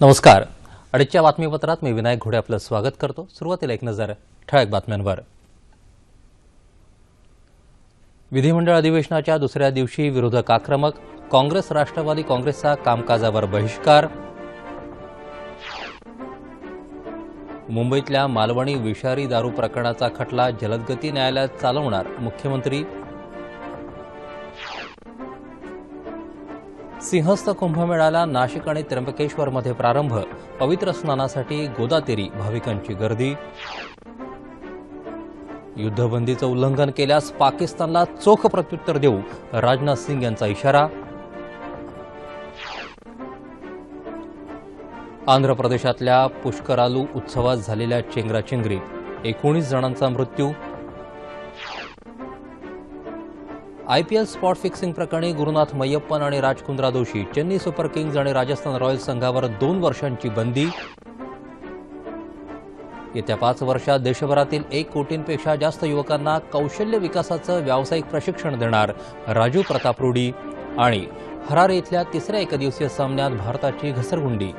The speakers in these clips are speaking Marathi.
नमस्कार. अडीचच्या बातमीपत्रात मी विनायक घोडे आपलं स्वागत करतो. सुरुवातीला एक नजर ठळक बातम्यांवर. विधिमंडळ अधिवेशनाच्या दुसऱ्या दिवशी विरोधक आक्रमक काँग्रेस राष्ट्रवादी काँग्रेसचा कामकाजावर बहिष्कार. मुंबईतल्या मालवणी विषारी दारू प्रकरणाचा खटला जलदगती न्यायालयात चालवणार मुख्यमंत्री सिंहस्थ कुंभमेळ्याला नाशिक आणि त्र्यंबकेश्वरमध्ये प्रारंभ. पवित्र स्नानासाठी गोदातेरी भाविकांची गर्दी. युद्धबंदीचं उल्लंघन केल्यास पाकिस्तानला चोख प्रत्युत्तर देऊ राजनाथ सिंग यांचा इशारा. आंध्र प्रदेशातल्या पुष्करालू उत्सवात झालेल्या चेंगराचेंगरीत एकोणीस जणांचा मृत्यू. आयपीएल स्पॉट फिक्सिंग प्रकरणी गुरुनाथ मय्यप्पन आणि राजकुंद्रा दोषी चेन्नई सुपर किंग्ज आणि राजस्थान रॉयल्स संघावर दोन वर्षांची बंदी. येत्या पाच वर्षात देशभरातील एक कोटींपेक्षा जास्त युवकांना कौशल्य विकासाचं व्यावसायिक प्रशिक्षण देणार राजू प्रताप रुडी आणि हरारे इथल्या तिसऱ्या एकदिवसीय सामन्यात भारताची घसरगुंडी.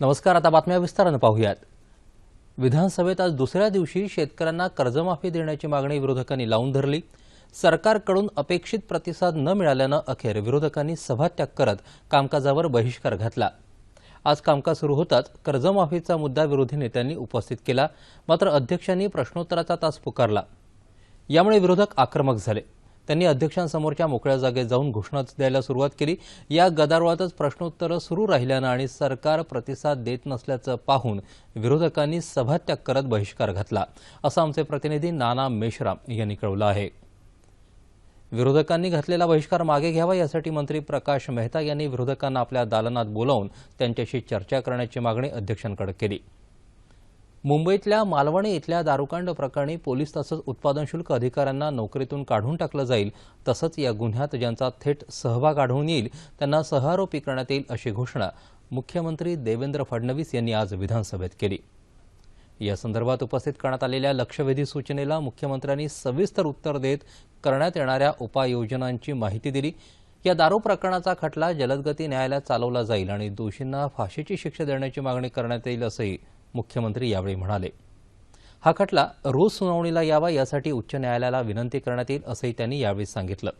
नमस्कार आता बातम्या विस्तारानं पाहूयात. विधानसभेत आज दुसऱ्या दिवशी शेतकऱ्यांना कर्जमाफी देण्याची मागणी विरोधकांनी लावून धरली. सरकारकडून अपेक्षित प्रतिसाद न मिळाल्यानं अखेर विरोधकांनी सभात्याग करत कामकाजावर बहिष्कार घातला. आज कामकाज सुरू होताच कर्जमाफीचा मुद्दा विरोधी नेत्यांनी उपस्थित केला मात्र अध्यक्षांनी प्रश्नोत्तराचा तास पुकारला. यामुळे विरोधक आक्रमक झाले. त्यांनी अध्यक्षांसमोरच्या मोकळ्या जागेत जाऊन घोषणा द्यायला सुरुवात केली. या गदारोळातच प्रश्नोत्तरं सुरू राहिल्यानं आणि सरकार प्रतिसाद देत नसल्याचं पाहून विरोधकांनी सभात्याग करत बहिष्कार घातला. असं आमचे प्रतिनिधी नाना मेश्राम यांनी कळवलं आहे. विरोधकांनी घातलेला बहिष्कार मागे घ्यावा यासाठी मंत्री प्रकाश मेहता यांनी विरोधकांना आपल्या दालनात बोलावून त्यांच्याशी चर्चा करण्याची मागणी अध्यक्षांकडे केली. मुंबईतल्या मालवणी इथल्या दारुकांड प्रकरणी पोलीस तसंच उत्पादन शुल्क अधिकाऱ्यांना नोकरीतून काढून टाकलं जाईल तसंच या गुन्ह्यात ज्यांचा थेट सहभाग आढळून येईल त्यांना सहारोपी करण्यात येईल अशी घोषणा मुख्यमंत्री देवेंद्र फडणवीस यांनी आज विधानसभेत केली. या संदर्भात उपस्थित करण्यात आलेल्या लक्षवेधी सूचनेला मुख्यमंत्र्यांनी सविस्तर उत्तर देत करण्यात येणाऱ्या उपाययोजनांची माहिती दिली. या दारू प्रकरणाचा खटला जलदगती न्यायालयात चालवला जाईल आणि दोषींना फाशीची शिक्षा देण्याची मागणी करण्यात येईल असंही मुख्यमंत्री यावेळी म्हणाले. हा खटला रोज सुनावणीला यावा यासाठी उच्च न्यायालयाला विनंती करण्यात येईल असंही त्यांनी यावेळी सांगितलं.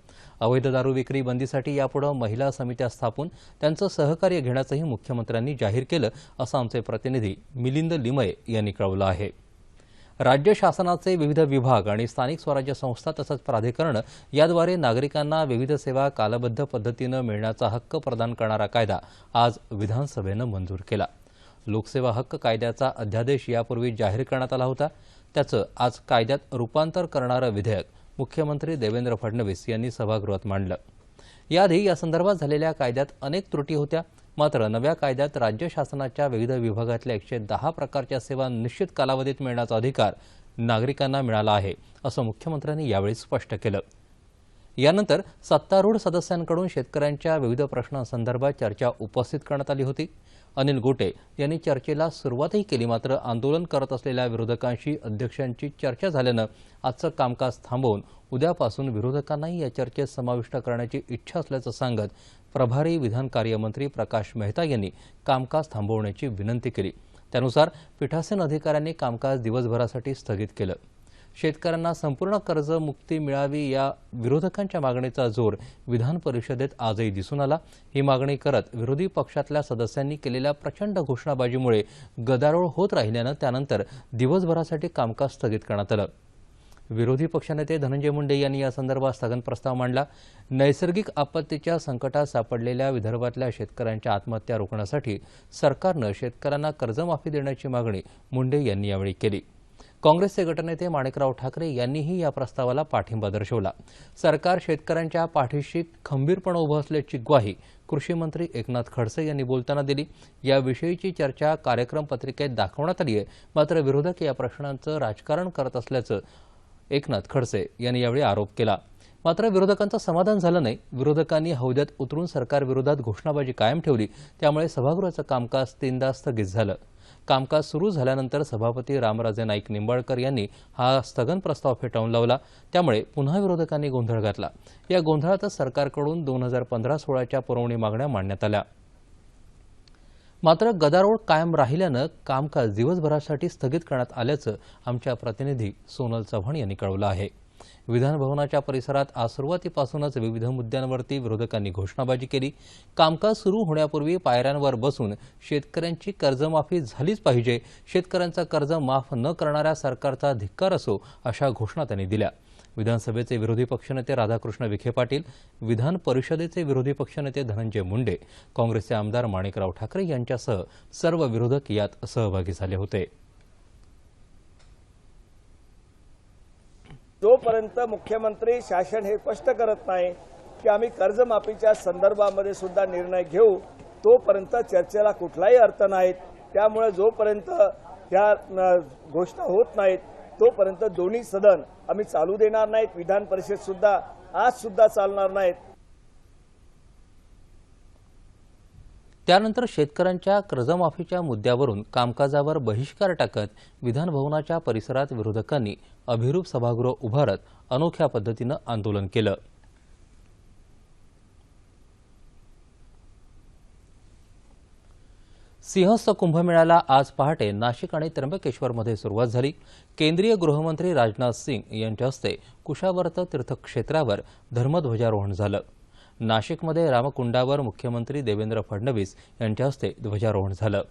अवैध दारू विक्री बंदीसाठी यापुढे महिला समित्या स्थापून त्यांचं सहकार्य घेण्याचंही मुख्यमंत्र्यांनी जाहीर केलं असं आमचे प्रतिनिधी मिलिंद लिमये यांनी कळवलं आहे. राज्य शासनाचे विविध विभाग आणि स्थानिक स्वराज्य संस्था तसंच प्राधिकरणं याद्वारे नागरिकांना विविध सेवा कालबद्ध पद्धतीनं मिळण्याचा हक्क प्रदान करणारा कायदा आज विधानसभेनं मंजूर केला. लोकसेवा हक्क कायद्याचा अध्यादेश यापूर्वी जाहीर करण्यात आला होता. त्याचं आज कायद्यात रूपांतर करणारं विधेयक मुख्यमंत्री देवेंद्र फडणवीस यांनी सभागृहात मांडलं. याआधी या संदर्भात झालेल्या कायद्यात अनेक त्रुटी होत्या. मात्र नव्या कायद्यात राज्य शासनाच्या विविध विभागातल्या एकशे दहा प्रकारच्या सेवा निश्चित कालावधीत मिळण्याचा अधिकार नागरिकांना मिळाला आहे असं मुख्यमंत्र्यांनी यावेळी स्पष्ट केलं. यानंतर सत्तारूढ सदस्यांकडून शेतकऱ्यांच्या विविध प्रश्नांसंदर्भात चर्चा उपस्थित करण्यात आली होती. अनिल गोटे यांनी चर्चेला सुरुवातही केली. मात्र आंदोलन करत असलेल्या विरोधकांशी अध्यक्षांची चर्चा झाल्यानं आजचं कामकाज थांबवून उद्यापासून विरोधकांनाही या चर्चेत समाविष्ट करण्याची इच्छा असल्याचं सांगत प्रभारी विधान कार्यमंत्री प्रकाश मेहता यांनी कामकाज थांबवण्याची विनंती केली. त्यानुसार पीठासीन अधिकाऱ्यांनी कामकाज दिवसभरासाठी स्थगित केलं. शेतकऱ्यांना संपूर्ण कर्जमुक्ती मिळावी या विरोधकांच्या मागणीचा जोर विधान परिषदेत आजही दिसून आला. ही मागणी करत विरोधी पक्षातल्या सदस्यांनी केलेल्या प्रचंड घोषणाबाजीमुळे गदारोळ होत राहिल्यानं त्यानंतर दिवसभरासाठी कामकाज स्थगित करण्यात आलं. विरोधी पक्षनेते धनंजय मुंडे यांनी या संदर्भात स्थगन प्रस्ताव मांडला. नैसर्गिक आपत्तीच्या संकटात सापडलेल्या विदर्भातल्या शेतकऱ्यांच्या आत्महत्या रोखण्यासाठी सरकारनं शेतकऱ्यांना कर्जमाफी देण्याची मागणी मुंडे यांनी यावेळी केली. काँग्रेसचे गटनेते माणिकराव ठाकरे यांनीही या प्रस्तावाला पाठिंबा दर्शवला. सरकार शेतकऱ्यांच्या पाठीशी खंबीरपणे उभं असल्याची ग्वाही कृषी मंत्री एकनाथ खडसे यांनी बोलताना दिली. याविषयीची चर्चा कार्यक्रम पत्रिकेत दाखवण्यात आली आहे मात्र विरोधक या प्रश्नांचं राजकारण करत असल्याचं एकनाथ खडसे यांनी यावेळी आरोप केला. मात्र विरोधकांचं समाधान झालं नाही. विरोधकांनी हौद्यात उतरून सरकारविरोधात घोषणाबाजी कायम ठेवली. त्यामुळे सभागृहाचं कामकाज तीनदा स्थगित झालं. कामकाज सुरू झाल्यानंतर सभापती रामराजे नाईक निंबाळकर यांनी हा स्थगन प्रस्ताव फेटाळून लावला. त्यामुळे पुन्हा विरोधकांनी गोंधळ घातला. या गोंधळातच सरकारकडून दोन हजार पंधरा सोळाच्या पुरवणी मागण्या मांडण्यात आल्या. मात्र गदारोळ कायम राहिल्यानं कामकाज दिवसभरासाठी स्थगित करण्यात आल्याचं आमच्या प्रतिनिधी सोनल चव्हाण यांनी कळवलं आहे. विधानभवनाच्या परिसरात आज सुरुवातीपासूनच विविध मुद्द्यांवरती विरोधकांनी घोषणाबाजी केली. कामकाज सुरू होण्यापूर्वी पायऱ्यांवर बसून शेतकऱ्यांची कर्जमाफी झालीच पाहिजे. शेतकऱ्यांचं कर्ज माफ न करणाऱ्या सरकारचा धिक्कार असो अशा घोषणा त्यांनी दिल्या. विधानसभेचे विरोधी पक्षनेते राधाकृष्ण विखे पाटील विधान परिषदेचे विरोधी पक्षनेते धनंजय मुंडे काँग्रेसचे आमदार माणिकराव ठाकरे यांच्यासह सर्व विरोधक यात सहभागी झाले होते. जोपर्यंत मुख्यमंत्री शासन हे स्पष्ट करत नाही की आम्ही कर्जमाफीच्या संदर्भामध्ये सुद्धा निर्णय घेऊ तोपर्यंत चर्चेला कुठलाही अर्थ नाहीत त्यामुळे जोपर्यंत ह्या घोषणा होत नाहीत तोपर्यंत दोन्ही सदन आम्ही चालू देणार नाहीत. विधान परिषद सुद्धा आज सुद्धा चालणार नाहीत. त्यानंतर शेतकऱ्यांच्या कर्जमाफीच्या मुद्द्यावरून कामकाजावर बहिष्कार टाकत विधानभवनाच्या परिसरात विरोधकांनी अभिरूप सभागृह उभारत अनोख्या पद्धतीनं आंदोलन केलं. सिंहस्थ कुंभमेळ्याला आज पहाटे नाशिक आणि त्र्यंबकेश्वरमध्ये सुरुवात झाली. केंद्रीय गृहमंत्री राजनाथ सिंग यांच्या हस्ते कुशावर्त तीर्थक्षेत्रावर धर्मध्वजारोहण झालं. नाशिकमध्ये रामकुंडावर मुख्यमंत्री देवेंद्र फडणवीस यांच्या हस्ते ध्वजारोहण झालं.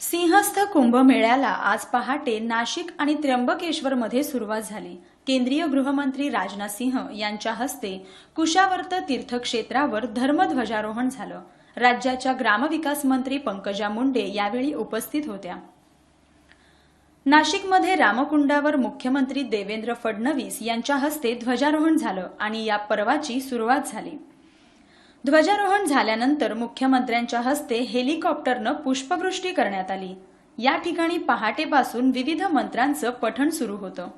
सिंहस्थ कुंभमेळ्याला आज पहाटे नाशिक आणि त्र्यंबकेश्वरमध्ये सुरुवात झाली. केंद्रीय गृहमंत्री राजनाथ सिंह यांच्या हस्ते कुशावर्त तीर्थक्षेत्रावर धर्मध्वजारोहण झालं. राज्याच्या ग्रामविकास मंत्री पंकजा मुंडे यावेळी उपस्थित होत्या. नाशिकमध्ये रामकुंडावर मुख्यमंत्री देवेंद्र फडणवीस यांच्या हस्ते ध्वजारोहण झालं आणि या पर्वाची सुरुवात झाली. ध्वजारोहण झाल्यानंतर मुख्यमंत्र्यांच्या हस्ते हेलिकॉप्टरनं पुष्पवृष्टी करण्यात आली. या ठिकाणी पहाटेपासून विविध मंत्रांचं पठण सुरू होतं.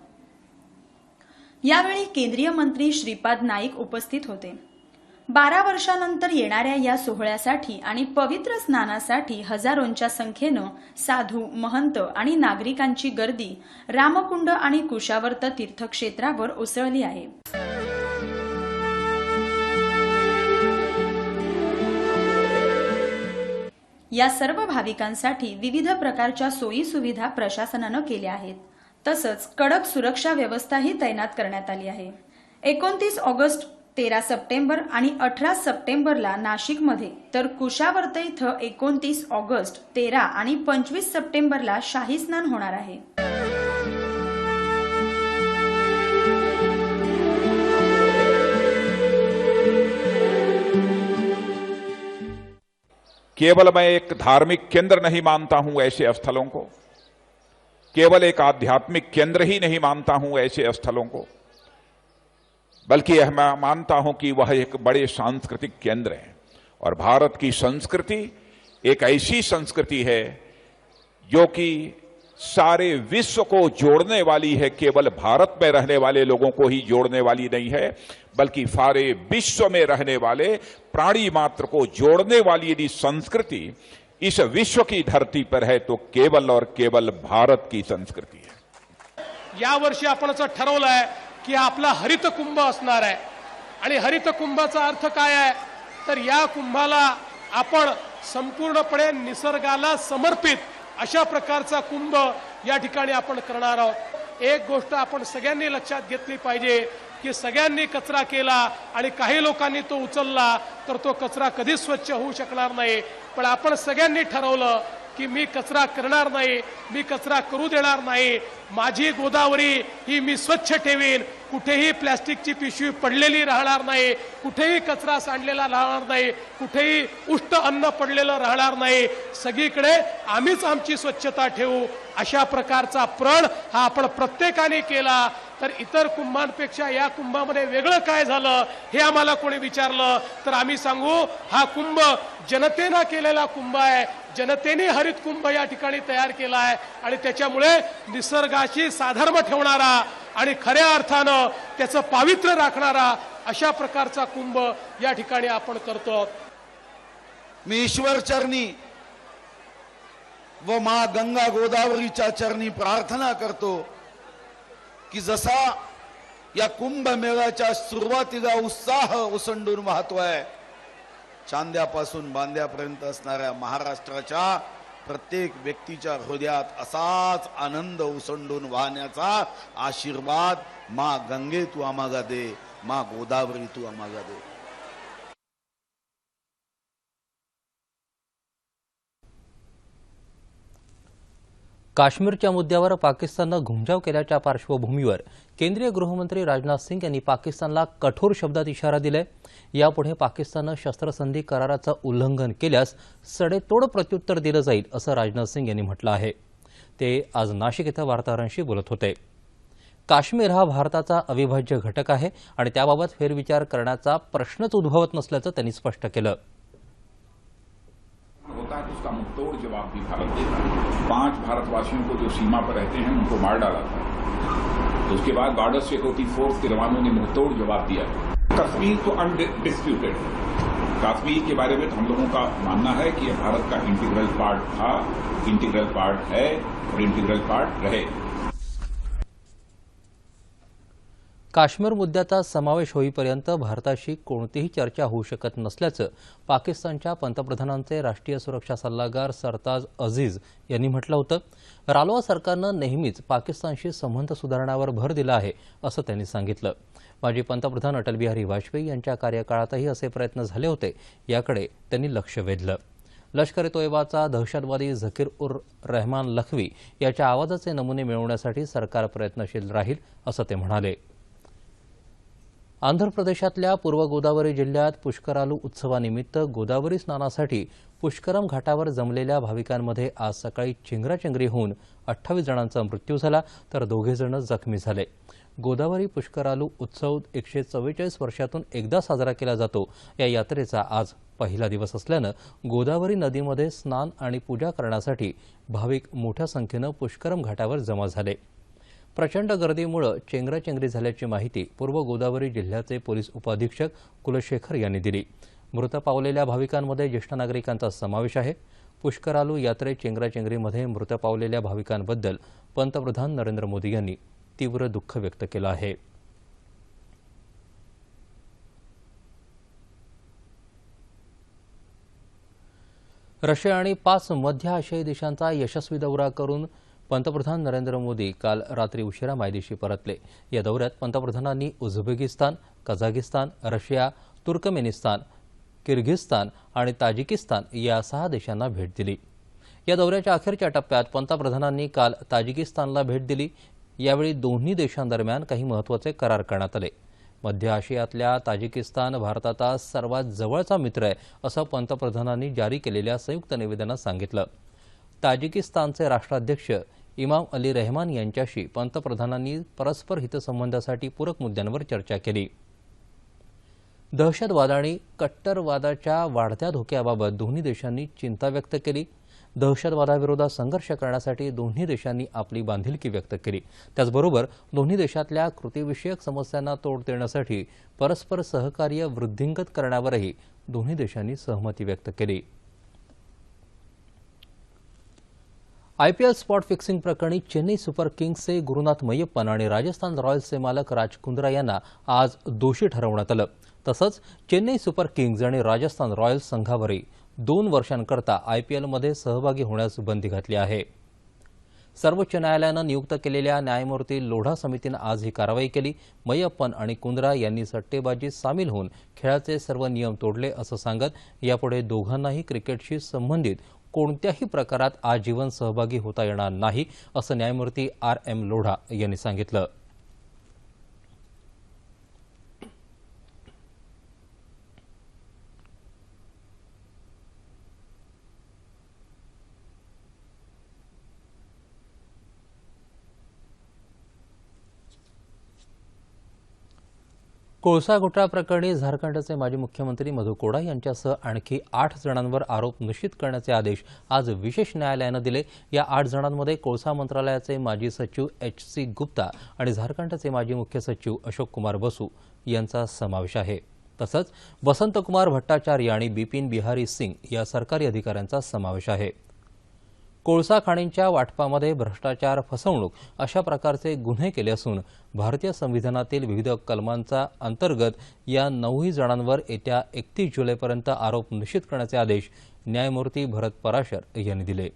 यावेळी केंद्रीय मंत्री श्रीपाद नाईक उपस्थित होते. बारा वर्षानंतर येणाऱ्या या सोहळ्यासाठी आणि पवित्र स्नानासाठी हजारोंच्या संख्येनं साधू महंत आणि नागरिकांची गर्दी रामकुंड आणि कुशावर्त तीर्थक्षेत्रावर उसळली आहे. या सर्व भाविकांसाठी विविध प्रकारच्या सोयी सुविधा प्रशासनानं केल्या आहेत. तसंच कडक सुरक्षा व्यवस्थाही तैनात करण्यात आली आहे. एकोणतीस ऑगस्ट तेरा सप्टेंबर अठरा सप्टेंबरला नाशिकमध्ये. तर कुशावर्त इथं एकोणतीस ऑगस्ट, तेरा पंचवीस सप्टेंबरला शाही स्नान होणार केवल मैं एक धार्मिक केंद्र नहीं मानता हूँ ऐसे स्थलों को। केवल एक आध्यात्मिक केंद्र ही नहीं मानता हूँ ऐसे स्थलों को। बल्कि यह मैं मानता हूँ कि वह एक बड़े सांस्कृतिक केंद्र है। और भारत की संस्कृति एक ऐसी संस्कृति है जो कि सारे विश्व को जोड़ने वाली है। केवल भारत में रहने वाले लोगों को ही जोड़ने वाली नहीं है, बल्कि सारे विश्व में रहने वाले प्राणी मात्र को जोड़ने वाली यदि संस्कृति इस विश्व की धरती पर है तो केवल और केवल भारत की संस्कृति है। यावर्षी आपण असं ठरवलं आहे की आपला हरित कुंभ असणार आहे. आणि हरित कुंभाचा अर्थ काय आहे? तर या कुंभाला आपण संपूर्णपणे निसर्गाला समर्पित अशा प्रकारचा कुंभ या ठिकाणी आपण करणार आहोत. एक गोष्ट आपण सगळ्यांनी लक्षात घेतली पाहिजे की सगळ्यांनी कचरा केला आणि काही लोकांनी तो उचलला तर तो कचरा कधीच स्वच्छ होऊ शकणार नाही. पण आपण सगळ्यांनी ठरवलं की मी कचरा करणार नाही मी कचरा करू देणार नाही. माझी गोदावरी ही मी स्वच्छ ठेवीन. कुठेही प्लॅस्टिकची पिशवी पडलेली राहणार नाही कुठेही कचरा सांडलेला राहणार नाही कुठेही उष्ट अन्न पडलेलं राहणार नाही. सगळीकडे आम्हीच आमची स्वच्छता ठेवू. अशा प्रकारचा प्रण हा आपण प्रत्येकाने केला. तर इतर कुंभांपेक्षा या कुंभामध्ये वेगळं काय झालं हे आम्हाला कोणी विचारलं? तर आम्ही सांगू हा कुंभ जनतेनं केलेला कुंभ आहे. जनतेने हरित कुंभ या ठिकाणी तयार केला आहे. आणि त्याच्यामुळे निसर्गाशी साधर्म ठेवणारा आणि खऱ्या अर्थानं त्याचं पावित्र्य राखणारा अशा प्रकारचा कुंभ या ठिकाणी आपण करतो. आहोत मी ईश्वर चरणी व मा गंगा गोदावरीच्या चरणी प्रार्थना करतो. की जसा या कुंभमेळ्याच्या सुरुवातीला उत्साह उसंडून वाहतोय चांद्यापासून बांद्यापर्यंत असणाऱ्या महाराष्ट्राच्या प्रत्येक व्यक्तीच्या हृदयात असाच आनंद उसंडून वाहण्याचा आशीर्वाद मा गंगे तू आम्हाला दे मा गोदावरी तू आम्हाला दे. काश्मीरच्या मुद्द्यावर पाकिस्ताननं घुमजाव केल्याच्या पार्श्वभूमीवर केंद्रीय गृहमंत्री राजनाथ सिंग यांनी पाकिस्तानला कठोर शब्दात इशारा दिलाय. यापुढे पाकिस्ताननं शस्त्रसंधी कराराचं उल्लंघन केल्यास सडेतोड प्रत्युत्तर दिलं जाईल असं राजनाथ सिंग यांनी म्हटलं आहे. ते आज नाशिक इथं वार्ताहरांशी बोलत होते. काश्मीर हा भारताचा अविभाज्य घटक आहे आणि त्याबाबत फेरविचार करण्याचा प्रश्नच उद्भवत नसल्याचं त्यांनी स्पष्ट केलं. होता है तो उसका मुंहतोड़ जवाब भी भारत देता है। पाँच भारतवासियों को जो सीमा पर रहते हैं, उनको मार डाला था। तो उसके बाद बॉर्डर सिक्योरिटी फोर्स के जवानों ने मुंहतोड़ जवाब दिया। कश्मीर तो अनडिस्प्यूटेड कश्मीर के बारे में तो हम लोगों का मानना है कि भारत का इंटीग्रल पार्ट था। इंटीग्रल पार्ट है और इंटीग्रल पार्ट रहे। काश्मीर मुद्द्याचा समावेश होईपर्यंत भारताशी कोणतीही चर्चा होऊ शकत नसल्याचं पाकिस्तानच्या पंतप्रधानांचे राष्ट्रीय सुरक्षा सल्लागार सरताज अझीज यांनी म्हटलं होतं. रालोआ सरकारनं नेहमीच पाकिस्तानशी संबंध सुधारण्यावर भर दिला आहे असं त्यांनी सांगितलं. माजी पंतप्रधान अटल बिहारी वाजपेयी यांच्या कार्यकाळातही असे प्रयत्न झाले होते याकडे त्यांनी लक्ष वेधलं. लष्कर तोयबाचा दहशतवादी झकीर उर रहमान लखवी याच्या आवाजाचे नमुने मिळवण्यासाठी सरकार प्रयत्नशील राहील असं ते म्हणाले. आंध्र प्रदेशातल्या पूर्व गोदावरी जिल्ह्यात पुष्करालू उत्सवानिमित्त गोदावरी स्नानासाठी पुष्करम घाटावर जमलेल्या भाविकांमध्ये आज सकाळी चेंगराचेंगरी होऊन अठ्ठावीस जणांचा मृत्यू झाला तर दोघेजण जखमी झाले. गोदावरी पुष्करालू उत्सव एकशे चव्वेचाळीस वर्षातून एकदा साजरा केला जातो. या यात्रेचा आज पहिला दिवस असल्यानं गोदावरी नदीमध्ये स्नान आणि पूजा करण्यासाठी भाविक मोठ्या संख्येनं पुष्करम घाटावर जमा झाले. प्रचंड गर्दीमुळं चेंगराचेंगरी झाल्याची माहिती पूर्व गोदावरी जिल्ह्याचे पोलीस उपाधीक्षक कुलशेखर यांनी दिली. मृत पावलेल्या भाविकांमध्ये ज्येष्ठ नागरिकांचा समावेश आहे. पुष्करालू यात्रे चेंगराचेंगरीमध्ये मृत पावलेल्या भाविकांबद्दल पंतप्रधान नरेंद्र मोदी यांनी तीव्र दुःख व्यक्त केलं आहे. रशिया आणि पाच मध्य आशियाई देशांचा यशस्वी दौरा करून पंतप्रधान नरेंद्र मोदी काल रात्री उशिरा मायदेशी परतले. या दौऱ्यात पंतप्रधानांनी Uzbekistan Kazakhstan Russia Turkmenistan Kyrgyzstan आणि ताजिकिस्तान या सहा देशांना भेट दिली. या दौऱ्याच्या अखेरच्या टप्प्यात पंतप्रधानांनी काल ताजिकिस्तानला भेट दिली. यावेळी दोन्ही देशांदरम्यान काही महत्त्वाचे करार करण्यात आले. मध्य आशियातल्या ताजिकिस्तान भारताचा सर्वात जवळचा मित्र आहे असं पंतप्रधानांनी जारी केलेल्या संयुक्त निवेदनात सांगितलं. ताजिकिस्तानचे राष्ट्राध्यक्ष इमाम अली रेहमान यांच्याशी पंतप्रधानांनी परस्पर हितसंबंधासाठी पूरक मुद्द्यांवर चर्चा केली. दहशतवाद आणि कट्टरवादाच्या वाढत्या धोक्याबाबत दोन्ही देशांनी चिंता व्यक्त केली. दहशतवादाविरोधात संघर्ष करण्यासाठी दोन्ही देशांनी आपली बांधिलकी व्यक्त केली. त्याचबरोबर दोन्ही देशातल्या कृतीविषयक समस्यांना तोड देण्यासाठी परस्पर सहकार्य वृद्धिंगत करण्यावरही दोन्ही देशांनी सहमती व्यक्त केली. आयपीएल स्पॉट फिक्सिंग प्रकरणी चेन्नई सुपर किंग्सचे गुरुनाथ मय्यप्पन आणि राजस्थान रॉयल्सचे मालक राज कुंद्रा यांना आज दोषी ठरवण्यात आलं. तसंच चेन्नई सुपर किंग्ज आणि राजस्थान रॉयल्स संघावरही दोन वर्षांकरता आयपीएलमध्ये सहभागी होण्यास बंदी घातली आहे. सर्वोच्च न्यायालयानं नियुक्त केलेल्या न्यायमूर्ती लोढा समितीनं आज ही कारवाई केली. मय्यप्पन आणि कुंद्रा यांनी सट्टेबाजीत सामील होऊन खेळाचे सर्व नियम तोडले असं सांगत यापुढे दोघांनाही क्रिकेटशी संबंधित कोणत्याही प्रकारात आजीवन सहभागी होता येणार नाही असं न्यायमूर्ती आर एम लोढा यांनी सांगितलं. कोळसा घोटाळा प्रकरणी झारखंडचे माजी मुख्यमंत्री मधू कोडा यांच्यासह आणखी आठ जणांवर आरोप निश्चित करण्याचे आदेश आज विशेष न्यायालयानं दिले. या आठ जणांमध्ये कोळसा मंत्रालयाचे माजी सचिव एच सी गुप्ता आणि झारखंडचे माजी मुख्य सचिव अशोक कुमार बसू यांचा समावेश आहे. तसंच वसंतकुमार भट्टाचार्य आणि बिपिन बिहारी सिंग या सरकारी अधिकाऱ्यांचा समावेश आहे. कोळसा खाणींच्या वाटपामध्ये भ्रष्टाचार फसवणूक अशा प्रकारचे गुन्हे केले असून भारतीय संविधानातील विविध कलमांचा अंतर्गत या नऊही जणांवर येत्या एकतीस जुलैपर्यंत आरोप निश्चित करण्याचे आदेश न्यायमूर्ती भरत पराशर यांनी दिले.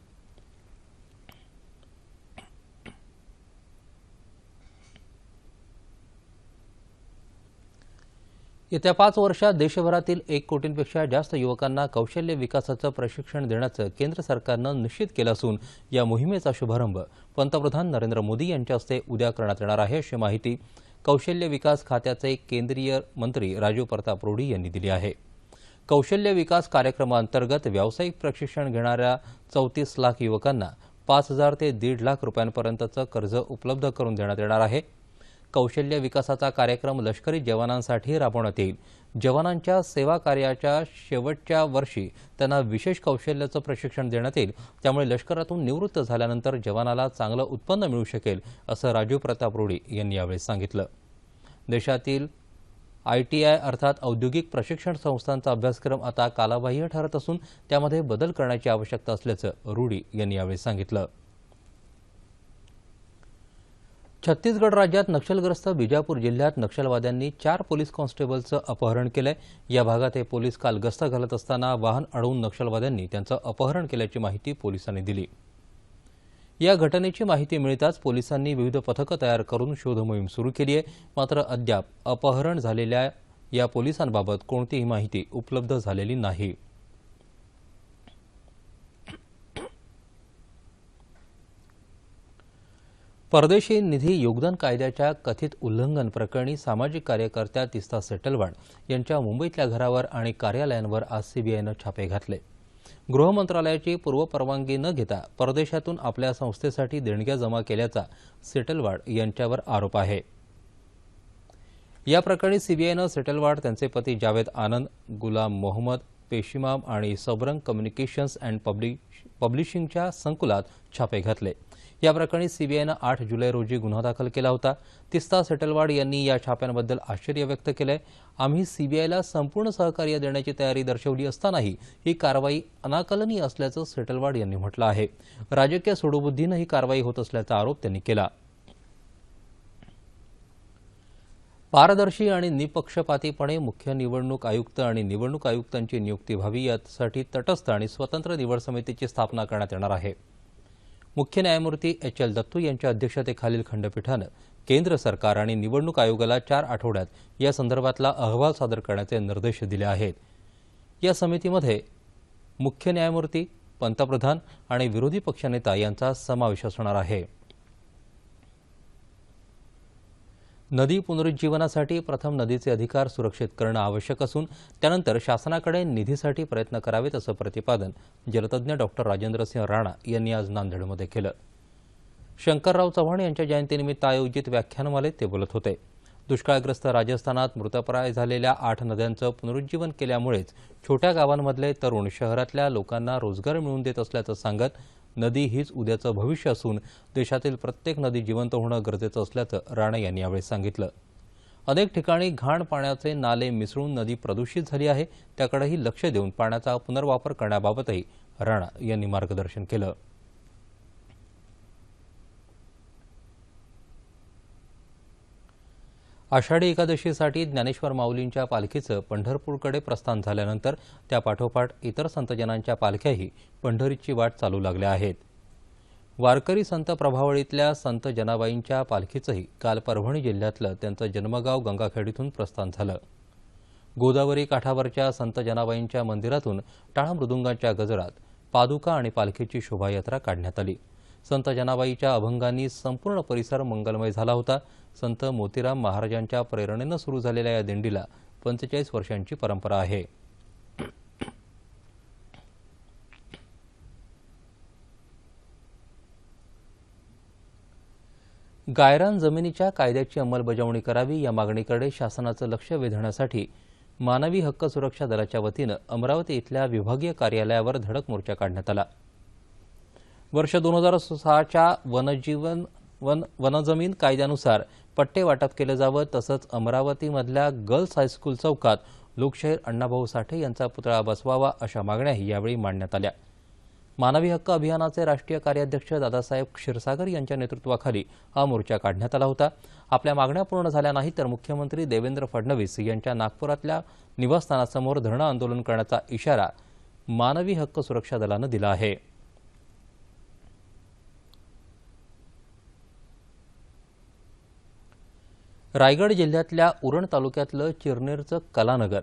येत्या पाच वर्षात देशभरातील एक कोटींपेक्षा जास्त युवकांना कौशल्य विकासाचं प्रशिक्षण देण्याचं केंद्र सरकारनं निश्चित केलं असून या मोहिमेचा शुभारंभ पंतप्रधान नरेंद्र मोदी यांच्या हस्ते उद्या करण्यात येणार आहे अशी माहिती कौशल्य विकास खात्याचे केंद्रीय मंत्री राजीव प्रताप रूढी यांनी दिली आहे. कौशल्य विकास कार्यक्रमाअंतर्गत व्यावसायिक प्रशिक्षण घेणाऱ्या चौतीस लाख युवकांना पाच हजार ते दीड लाख रुपयांपर्यंतचं कर्ज उपलब्ध करून देण्यात येणार आहे. कौशल्य विकासाचा कार्यक्रम लष्करी जवानांसाठी राबवण्यात येईल. जवानांच्या सेवा कार्याच्या शेवटच्या वर्षी त्यांना विशेष कौशल्याचं प्रशिक्षण देण्यात येईल. त्यामुळे लष्करातून निवृत्त झाल्यानंतर जवानाला चांगलं उत्पन्न मिळू शकेल असं राजीव प्रताप रुडी यांनी यावेळी सांगितलं. देशातील आय टी आय अर्थात औद्योगिक प्रशिक्षण संस्थांचा अभ्यासक्रम आता कालाबाह्य ठरत असून त्यामध्ये बदल करण्याची आवश्यकता असल्याचं रुडी यांनी यावेळी सांगितलं. छत्तीसगड राज्यात नक्षलग्रस्त बिजापूर जिल्ह्यात नक्षलवाद्यांनी चार पोलीस कॉन्स्टेबलचं अपहरण केलंय. या भागात हे पोलीस काल गस्त घालत असताना वाहन अडवून नक्षलवाद्यांनी त्यांचं अपहरण केल्याची माहिती पोलिसांनी दिली. या घटनेची माहिती मिळताच पोलिसांनी विविध पथकं तयार करून शोधमोहीम सुरू केली आहे. मात्र अद्याप अपहरण झालेल्या या पोलिसांबाबत कोणतीही माहिती उपलब्ध झालेली नाही. परदेशी निधी योगदान कायद्याच्या कथित उल्लंघन प्रकरणी सामाजिक कार्यकर्त्या तिस्ता सेटलवाड यांच्या मुंबईतल्या घरावर आणि कार्यालयांवर आज सीबीआयनं छापे घातले. गृह मंत्रालयाची पूर्वपरवानगी न घेता परदेशातून आपल्या संस्थेसाठी देणग्या जमा केल्याचा सेटलवाड यांच्यावर आरोप आहे. या प्रकरणी सीबीआयनं सेटलवाड त्यांचे पती जावेद आनंद गुलाम मोहम्मद पेशिमाम आणि सबरंग कम्युनिकेशन्स अँड पब्लिश पब्लिशिंगच्या संकुलात छापे घातले. या प्रकरणी सीबीआयनं आठ जुलै रोजी गुन्हा दाखल केला होता. तिस्ता सेटलवाड यांनी या छाप्यांबद्दल आश्चर्य व्यक्त केलंय. आम्ही सीबीआयला संपूर्ण सहकार्य देण्याची तयारी दर्शवली असतानाही ही कारवाई अनाकलनीय असल्याचं सेटलवाड यांनी म्हटलं आहे. राजकीय सोडोबुद्धीनं ही कारवाई होत असल्याचा आरोप त्यांनी केला. पारदर्शी आणि निपक्षपातीपणे मुख्य निवडणूक आयुक्त आणि निवडणूक आयुक्तांची नियुक्ती व्हावी यासाठी तटस्थ आणि स्वतंत्र निवड समितीची स्थापना करण्यात येणार आहे. मुख्य न्यायमूर्ती एच एल दत्तू यांच्या अध्यक्षतेखालील खंडपीठानं केंद्र सरकार आणि निवडणूक आयोगाला चार आठवड्यात या संदर्भातला अहवाल सादर करण्याचे निर्देश दिले आहेत. या समितीमध्ये मुख्य न्यायमूर्ती पंतप्रधान आणि विरोधी पक्षनेता यांचा समावेश असणार आहे. नदी पुनरुज्जीवनासाठी प्रथम नदीचे अधिकार सुरक्षित करणं आवश्यक असून त्यानंतर शासनाकडे निधीसाठी प्रयत्न करावेत असं प्रतिपादन जलतज्ञ डॉक्टर राजेंद्रसिंह राणा यांनी आज नांदेडमध्ये केलं. शंकरराव चव्हाण यांच्या जयंतीनिमित्त आयोजित व्याख्यानमालेत ते बोलत होते. दुष्काळग्रस्त राजस्थानात मृतप्राय झालेल्या आठ नद्यांचं पुनरुज्जीवन केल्यामुळेच छोट्या गावांमधले तरुण शहरातल्या लोकांना रोजगार मिळवून देत असल्याचं सांगत नदी हीच उद्याचं भविष्य असून देशातील प्रत्येक नदी जिवंत होणं गरजेचं असल्याचं राणे यांनी यावेळी सांगितलं. अनेक ठिकाणी घाण पाण्याचे नाले मिसळून नदी प्रदूषित झाली आहे त्याकडेही लक्ष देऊन पाण्याचा पुनर्वापर करण्याबाबतही राणा यांनी मार्गदर्शन केलं. आषाढी एकादशीसाठी ज्ञानेश्वर माऊलींच्या पालखीचं पंढरपूरकडे प्रस्थान झाल्यानंतर त्या पाठोपाठ इतर संतजनांच्या पालख्याही पंढरीची वाट चालू लागल्या आहेत. वारकरी संत प्रभावळीतल्या संत जनाबाईंच्या पालखीचंही काल परभणी जिल्ह्यातलं त्यांचं जन्मगाव गंगाखेडीतून प्रस्थान झालं. गोदावरी काठावरच्या संत जनाबाईंच्या मंदिरातून टाळा मृदुंगांच्या गजरात पादुका आणि पालखीची शोभायात्रा काढण्यात आली. संत जनाबाईच्या अभंगांनी संपूर्ण परिसर मंगलमय झाला होता. संत मोतीराम महाराजांच्या प्रेरणेनं सुरू झालेल्या या दिंडीला पंचेचाळीस वर्षांची परंपरा आहे. गायरान जमिनीच्या कायद्याची अंमलबजावणी करावी या मागणीकडे शासनाचं लक्ष वेधण्यासाठी मानवी हक्क सुरक्षा दलाच्या वतीनं अमरावती इथल्या विभागीय कार्यालयावर धडक मोर्चा काढण्यात आला. वर्ष दोन हजार सहाच्या वनजीवन वन वनजमीन कायद्यानुसार पट्टे वाटप केलं जावं तसंच अमरावतीमधल्या गर्ल्स हायस्कूल चौकात लोकशाहीर अण्णाभाऊ साठे यांचा पुतळा बसवावा अशा मागण्याही यावेळी मांडण्यात आल्या. मानवी हक्क अभियानाचे राष्ट्रीय कार्याध्यक्ष दादासाहेब क्षीरसागर यांच्या नेतृत्वाखाली हा मोर्चा काढण्यात आला होता. आपल्या मागण्या पूर्ण झाल्या नाही तर मुख्यमंत्री देवेंद्र फडणवीस यांच्या नागपुरातल्या निवासस्थानासमोर धरणं आंदोलन करण्याचा इशारा मानवी हक्क सुरक्षा दलानं दिला आहे. रायगड जिल्ह्यातल्या उरण तालुक्यातलं चिरनेरचं कलानगर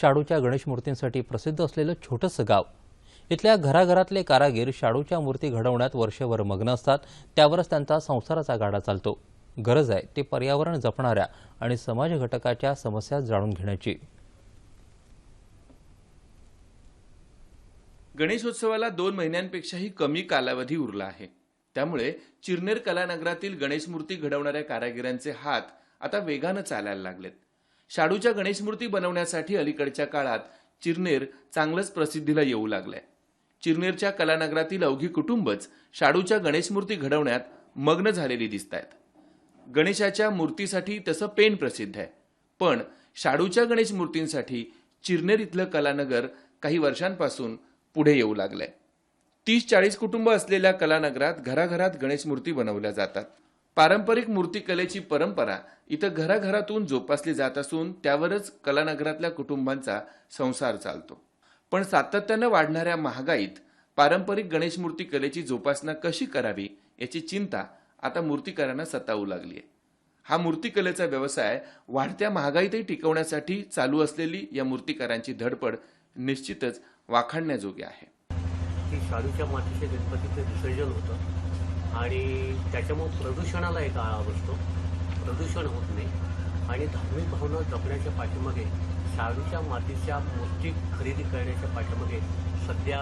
शाडूच्या गणेश मूर्तींसाठी प्रसिद्ध असलेलं छोटंसं गाव. इथल्या घराघरातले कारागीर शाडूच्या मूर्ती घडवण्यात वर्षभर मग्न असतात त्यावरच त्यांचा संसाराचा गाडा चालतो. गरज आहे ते पर्यावरण जपणाऱ्या आणि समाज घटकाच्या समस्या जाणून घेण्याची. गणेशोत्सवाला दोन महिन्यांपेक्षाही कमी कालावधी उरला आहे. त्यामुळे चिरनेर कलानगरातील गणेश मूर्ती घडवणाऱ्या कारागिरांचे हात आता वेगानं चालायला लागलेत. शाडूच्या गणेश मूर्ती बनवण्यासाठी अलीकडच्या काळात चिरनेर चांगलंच प्रसिद्धीला येऊ लागलंय. चिरनेरच्या कलानगरातील अवघी कुटुंबच शाडूच्या गणेश मूर्ती घडवण्यात मग्न झालेली दिसत आहेत गणेशाच्या मूर्तीसाठी तसं पेन प्रसिद्ध आहे. पण शाडूच्या गणेश मूर्तींसाठी चिरनेर इथलं कलानगर काही वर्षांपासून पुढे येऊ लागलंय. तीस चाळीस कुटुंब असलेल्या कलानगरात घराघरात गणेश मूर्ती बनवल्या जातात. पारंपरिक मूर्तिकलेची परंपरा इथं घराघरातून जोपासली जात असून त्यावरच कलानगरातल्या कुटुंबांचा संसार चालतो. पण सातत्यानं वाढणाऱ्या महागाईत पारंपरिक गणेश मूर्ती कलेची जोपासना कशी करावी याची चिंता आता मूर्तिकारांना सतावू लागली आहे हा मूर्तिकलेचा व्यवसाय वाढत्या महागाईतही टिकवण्यासाठी चालू असलेली या मूर्तिकारांची धडपड निश्चितच वाखाणण्याजोगी आहे. शाडूच्या मातीचे गणपतीचं विसर्जन होतं. आणि त्याच्यामुळं प्रदूषणाला एक आळा बसतो. प्रदूषण होत नाही. आणि धार्मिक भावना जपण्याच्या पाठीमागे शाडूच्या मातीच्या मूर्ती खरेदी करण्याच्या पाठीमागे सध्या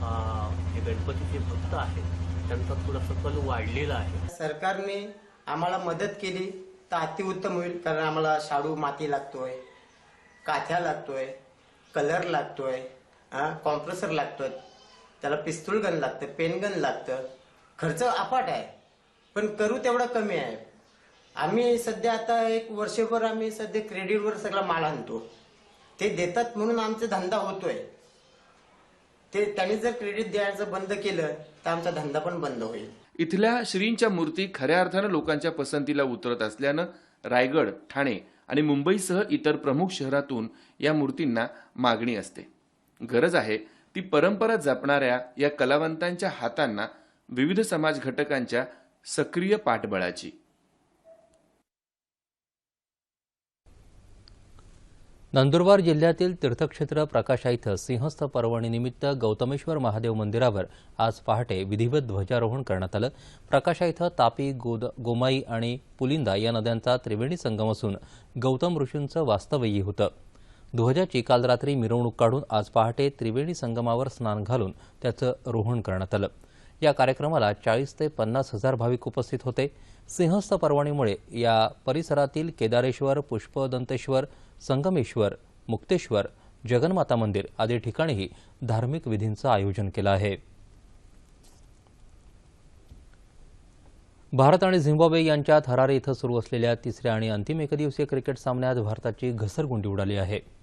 हे जे गणपतीचे भक्त आहेत. त्यांचा थोडासा कल वाढलेला आहे. सरकारने आम्हाला मदत केली तर अतिउत्तम होईल कारण आम्हाला शाडू माती लागतोय काथ्या लागतोय कलर लागतोय कॉम्प्रेसर लागतोय त्याला पिस्तूल गन लागतं पेन गन लागतं. खर्च अफाट आहे. पण करू तेवढा कमी आहे. आम्ही सध्या आता एक वर्षभर आम्ही सध्या क्रेडिटवर सगळा माल आणतो. ते देतात म्हणून आमचा धंदा होतोय. ते त्यांनी जर क्रेडिट द्यायचं बंद केलं तर आमचा धंदा पण बंद होईल. इथल्या श्रींच्या मूर्ती खऱ्या अर्थानं लोकांच्या पसंतीला उतरत असल्यानं रायगड ठाणे आणि मुंबईसह इतर प्रमुख शहरातून या मूर्तींना मागणी असते. गरज आहे ती परंपरा जपणाऱ्या या कलावंतांच्या हातांना विविध समाज घटकांच्या सक्रिय पाठबळाची. नंदुरबार जिल्ह्यातील तीर्थक्षेत्र प्रकाशा इथं सिंहस्थ पर्वणीनिमित्त गौतमेश्वर महादेव मंदिरावर आज पहाटे विधिवत ध्वजारोहण करण्यात आलं. प्रकाशा इथं तापी गोद गोमाई आणि पुलिंदा या नद्यांचा त्रिवेणी संगम असून गौतम ऋषींचं वास्तव्यही होतं. ध्वजाची काल रात्री मिरवणूक काढून आज पहाटे त्रिवेणी संगमावर स्नान घालून त्याचं रोहण करण्यात आलं. या कार्यक्रमाला चाळीस ते पन्नास हजार भाविक उपस्थित होते. सिंहस्थ पर्वणीमुळे या परिसरातील केदारेश्वर पुष्पदंतेश्वर संगमेश्वर मुक्तेश्वर जगन्माता मंदिर आदी ठिकाणीही धार्मिक विधींचं आयोजन केलं आहे. भारत आणि झिम्बाब्वे यांच्यात हरारे इथं सुरू असलेल्या तिसऱ्या आणि अंतिम एकदिवसीय क्रिकेट सामन्यात भारताची घसरगुंडी उडाली आहे.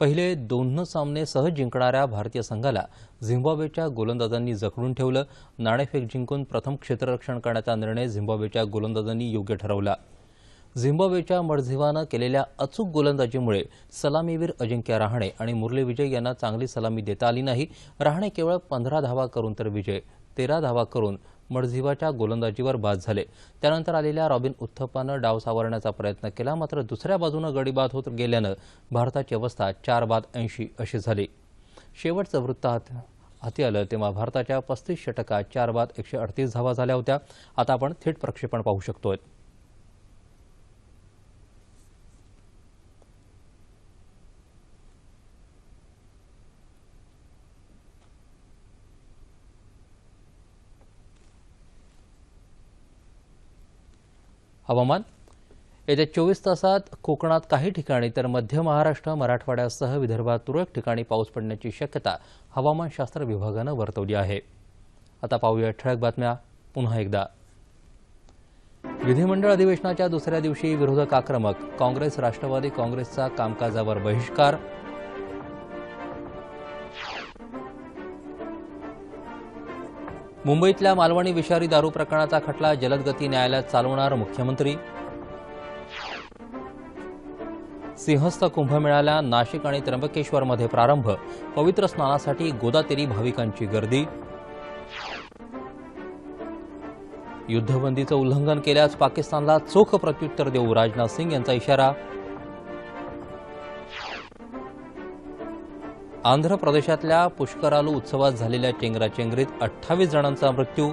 पहिले दोन सामने सहज जिंकणाऱ्या भारतीय संघाला झिम्बाब्वेच्या गोलंदाजांनी जखडून ठेवलं. नाणेफेक जिंकून प्रथम क्षेत्ररक्षण करण्याचा निर्णय झिम्बाब्वेच्या गोलंदाजांनी योग्य ठरवला. झिम्बाब्वेच्या मडझिवानं केलेल्या अचूक गोलंदाजीमुळे सलामीवीर अजिंक्य रहाणे आणि मुरली विजय यांना चांगली सलामी देता आली नाही. रहाणे केवळ पंधरा धावा करून तर विजय तेरा धावा करून मडझिवाच्या गोलंदाजीवर बाद झाले. त्यानंतर आलेल्या रॉबिन उत्थप्पानं डाव सावरण्याचा प्रयत्न केला मात्र दुसऱ्या बाजूनं गडीबाद होत गेल्यानं भारताची अवस्था चार बाद ऐंशी अशी झाली. शेवटचं वृत्त हात हाती आलं तेव्हा भारताच्या पस्तीस षटकात चार बाद एकशे अडतीस धावा झाल्या होत्या. आता आपण थेट प्रक्षेपण पाहू शकतोय. हवामान. येत्या चोवीस तासात कोकणात काही ठिकाणी तर मध्य महाराष्ट्र मराठवाड्यासह विदर्भात तुरळक ठिकाणी पाऊस पडण्याची शक्यता हवामानशास्त्र विभागानं वर्तवली आहे. आता पाहूया ठळक बातम्या पुन्हा एकदा. विधिमंडळ अधिवेशनाच्या दुसऱ्या दिवशी विरोधक आक्रमक काँग्रेस राष्ट्रवादी काँग्रेसचा कामकाजावर बहिष्कार मुंबईतल्या मालवणी विषारी दारू प्रकरणाचा खटला जलदगती न्यायालयात चालवणार मुख्यमंत्री. सिंहस्थ कुंभमेळ्याला नाशिक आणि त्र्यंबकेश्वरमध्ये प्रारंभ पवित्र स्नानासाठी गोदातेरी भाविकांची गर्दी. युद्धबंदीचं उल्लंघन केल्यास पाकिस्तानला चोख प्रत्युत्तर देऊ राजनाथ सिंग यांचा इशारा आंध्र प्रदेशातल्या पुष्करालू उत्सवात झालेल्या चेंगराचेंगरीत अठ्ठावीस जणांचा मृत्यू.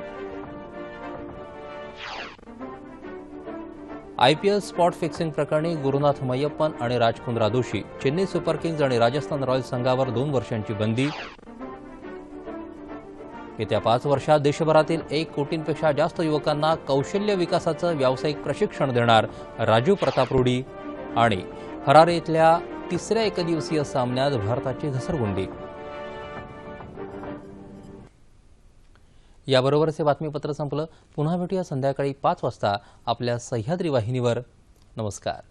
आयपीएल स्पॉट फिक्सिंग प्रकरणी गुरुनाथ मैयप्पन आणि राजकुंद्रा दोषी चेन्नई सुपर किंग्ज आणि राजस्थान रॉयल्स संघावर दोन वर्षांची बंदी. येत्या पाच वर्षात देशभरातील एक कोटींपेक्षा जास्त युवकांना कौशल्य विकासाचं व्यावसायिक प्रशिक्षण देणार राजू प्रताप रूढी आणि हरारे इथल्या तिसऱ्या एकदिवसीय सामन्यात भारताची घसरगुंडी. याबरोबरच हे बातमीपत्र संपलं. पुन्हा भेटूया संध्याकाळी पाच वाजता आपल्या सह्याद्री वाहिनीवर. नमस्कार.